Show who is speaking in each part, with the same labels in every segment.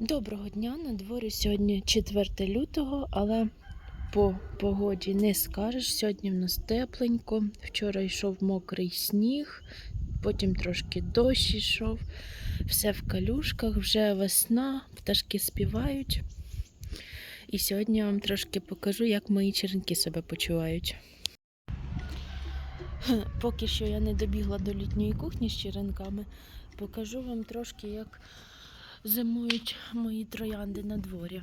Speaker 1: Доброго дня! На дворі сьогодні 4 лютого, але по погоді не скажеш. Сьогодні в нас тепленько. Вчора йшов мокрий сніг, потім трошки дощ йшов. Все в калюшках, вже весна, пташки співають. І сьогодні я вам трошки покажу, як мої черенки себе почувають. Поки що я не добігла до літньої кухні з черенками, покажу вам трошки, як зимують мої троянди на дворі.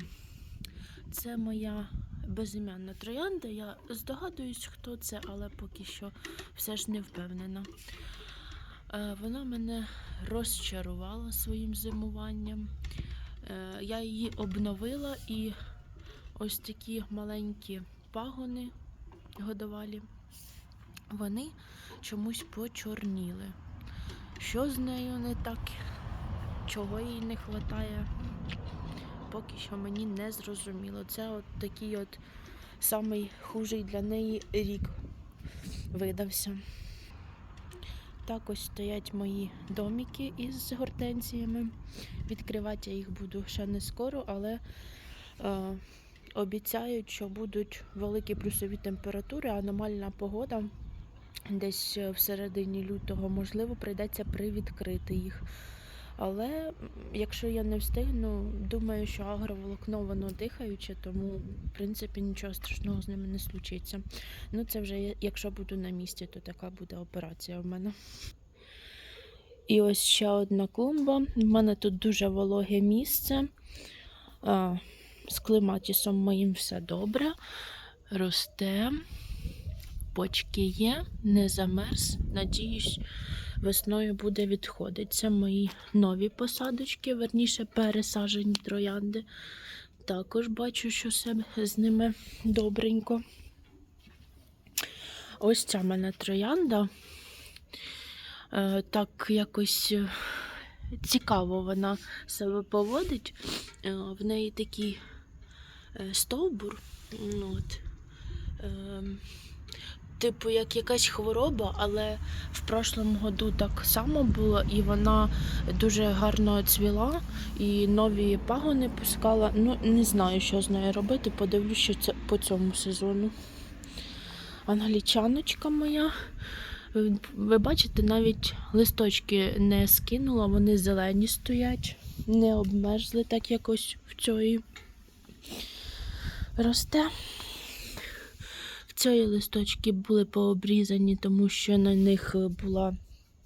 Speaker 1: Це моя безім'янна троянда. Я здогадуюсь, хто це, але поки що все ж не впевнена. Е, Вона мене розчарувала своїм зимуванням. Е, Я її обновила і ось такі маленькі пагони годувалі, вони чомусь почорніли. Що з нею не так? Чого їй не вистачає, поки що мені не зрозуміло. Це от такий от самий хужий для неї рік видався. Так ось стоять мої домики із гортензіями. Відкривати я їх буду ще не скоро, але е, обіцяють, що будуть великі плюсові температури, аномальна погода. Десь в середині лютого, можливо, прийдеться привідкрити їх. Але якщо я не встигну, думаю, що агроволокно воно дихаюче, тому в принципі нічого страшного з ними не случиться. Ну це вже якщо буду на місці, то така буде операція в мене. І ось ще одна клумба. У мене тут дуже вологе місце. З клематісом моїм все добре. Росте, почки є, не замерз. Надіюсь, весною буде відходити. Це мої нові посадочки, верніше пересаджені троянди. Також бачу, що все з ними добренько. Ось ця мене троянда. Е, Так якось е, цікаво вона себе поводить. Е, В неї такий стовбур. От. Типу, як якась хвороба, але в прошлому году так само було, і вона дуже гарно цвіла, і нові пагони пускала. Ну, не знаю, що з нею робити. Подивлюсь, що це по цьому сезону. Англічаночка моя. Ви бачите, навіть листочки не скинула, вони зелені стоять, не обмерзли так якось в цій росте. Цієї листочки були пообрізані, тому що на них була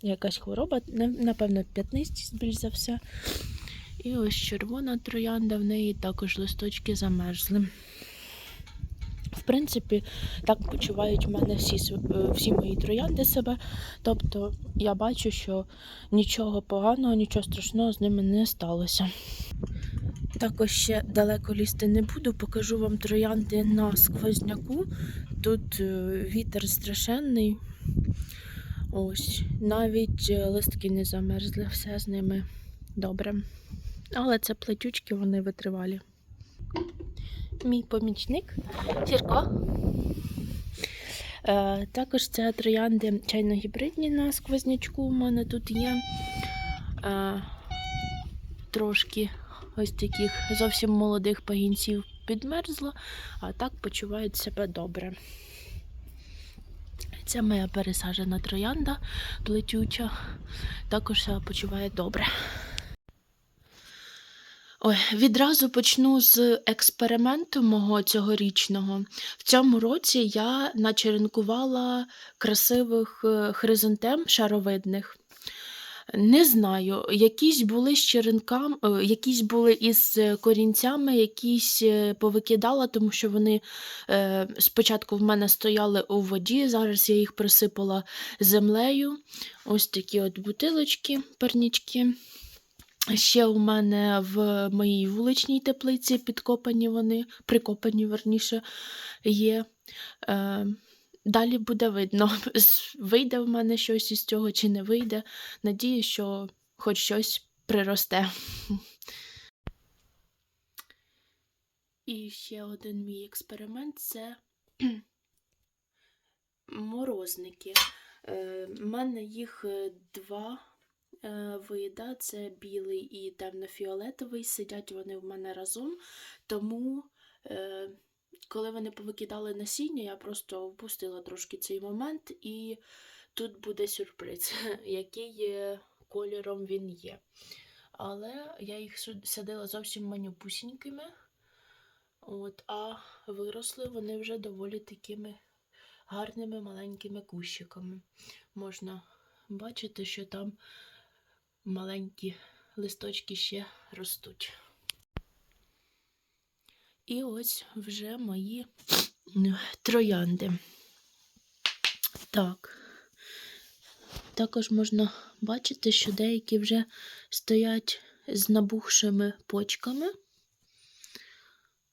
Speaker 1: якась хвороба, напевно, п'ятнистість більш за все. І ось червона троянда, в неї також листочки замерзли. В принципі, так почувають в мене всі, е, всі мої троянди себе. Тобто я бачу, що нічого поганого, нічого страшного з ними не сталося. Також ще далеко лізти не буду, покажу вам троянди на сквозняку. Тут е, вітер страшенний. Ось, навіть е, листки не замерзли, все з ними добре. Але це плетючки, вони витривалі. Мій помічник Сірко. Е, також це троянди чайно-гібридні на сквознячку. У мене тут є е, трошки ось таких зовсім молодих пагінців підмерзло, а так почувають себе добре. Це моя пересаджена троянда плетюча, також себе почуває добре. Ой, відразу почну з експерименту мого цьогорічного. В цьому році я начеренкувала красивих е, хризантем шаровидних. Не знаю, якісь були з черенками, е, якісь були із е, корінцями, якісь е, повикидала, тому що вони спочатку в мене стояли у воді, зараз я їх присипала землею. Ось такі от бутилочки, пернічки. Ще у мене в моїй вуличній теплиці підкопані вони, прикопані верніше, є. Е, далі буде видно, вийде в мене щось із цього чи не вийде. Надію, що хоч щось приросте. І ще один мій експеримент це морозники. Е, У мене їх е, два е, вида це білий і темно-фіолетовий. Сидять вони в мене разом. Тому, е, коли вони повикидали насіння, я просто впустила трошки цей момент, і тут буде сюрприз, який е, кольором він є. Але я їх садила зовсім манюпусінькими. От, а виросли вони вже доволі такими гарними маленькими кущиками. Можна бачити, що там маленькі листочки ще ростуть. І ось вже мої троянди. Так. Також можна бачити, що деякі вже стоять з набухшими почками.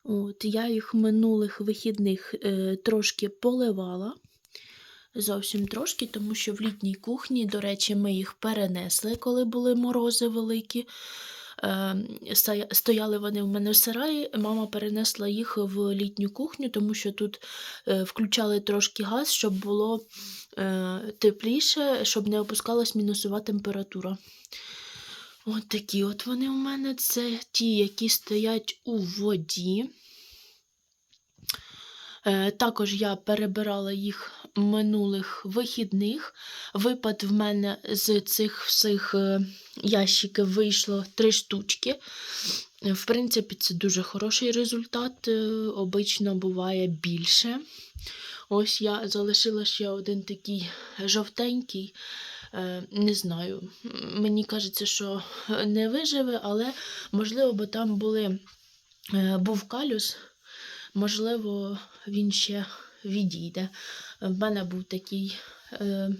Speaker 1: От, я їх минулих вихідних е, трошки поливала. Зовсім трошки, тому що в літній кухні, до речі, ми їх перенесли, коли були морози великі. Е, стоя- стояли вони в мене в сараї. Мама перенесла їх в літню кухню, тому що тут е, включали трошки газ, щоб було е, тепліше, щоб не опускалась мінусова температура. От такі от вони у мене. Це ті, які стоять у воді. Е, Також я перебирала їх минулих вихідних. Випад в мене з цих всіх е, ящиків вийшло три штучки. В принципі, це дуже хороший результат. е, Обично буває більше. Ось я залишила ще один такий жовтенький. Не знаю. Мені кажеться, що не виживе, але можливо, бо там були, був калюс, можливо, він ще відійде. В мене був такий е,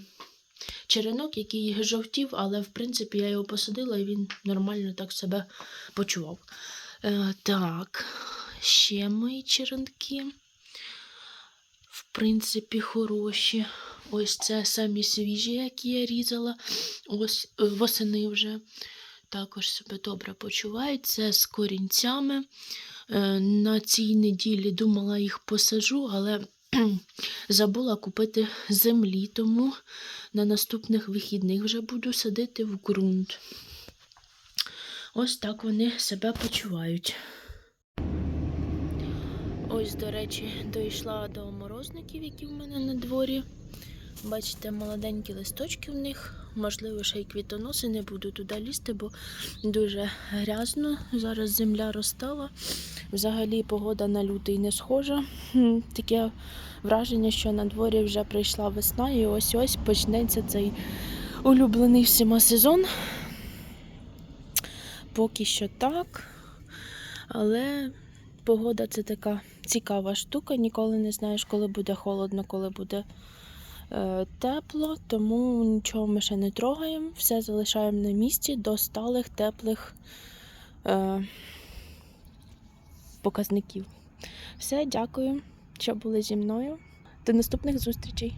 Speaker 1: черенок, який жовтів, але в принципі я його посадила і він нормально так себе почував. Е, так, ще мої черенки. В принципі, хороші. Ось це самі свіжі, які я різала. Ось е, восени вже. Також себе добре почувають. Це з корінцями. Е, На цій неділі думала їх посажу, але забула купити землі, тому на наступних вихідних вже буду садити в ґрунт. Ось так вони себе почувають. Ось, до речі, дійшла до морозників, які в мене на дворі. Бачите, молоденькі листочки в них. Можливо, ще й квітоноси не буду туди лізти, бо дуже грязно. Зараз земля розстала. Взагалі погода на лютий не схожа. Таке враження, що на дворі вже прийшла весна, і ось ось почнеться цей улюблений всіма сезон. Поки що так. Але погода це така цікава штука. Ніколи не знаєш, коли буде холодно, коли буде тепло, тому нічого ми ще не трогаємо. Все залишаємо на місці до сталих, теплих е, показників. Все, дякую, що були зі мною. До наступних зустрічей!